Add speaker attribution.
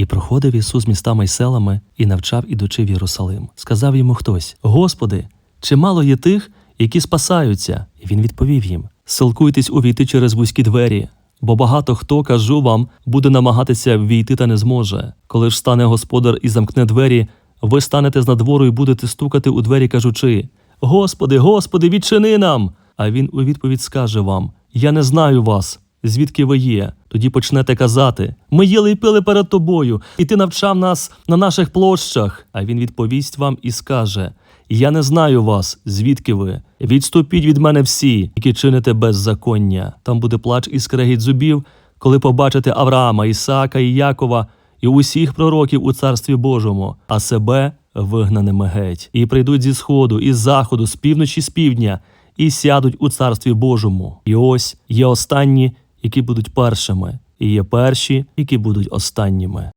Speaker 1: І проходив Ісус містами й селами і навчав, ідучи в Єрусалим. Сказав йому хтось: Господи, чимало є тих, які спасаються. І він відповів їм: Силкуйтесь увійти через вузькі двері, бо багато хто, кажу вам, буде намагатися ввійти та не зможе. Коли ж стане господар і замкне двері, ви станете з надвору і будете стукати у двері, кажучи: Господи, Господи, відчини нам! А він у відповідь скаже вам: Я не знаю вас. Звідки ви є? Тоді почнете казати: Ми їли й пили перед тобою, і ти навчав нас на наших площах. А він відповість вам і скаже: Я не знаю вас, звідки ви. Відступіть від мене всі, які чините беззаконня. Там буде плач і скрегіт зубів, коли побачите Авраама, Ісаака і Якова і усіх пророків у царстві Божому, а себе вигнаними геть. І прийдуть зі сходу, і з заходу, з півночі, з півдня, і сядуть у царстві Божому. І ось є останні, які будуть першими, і є перші, які будуть останніми.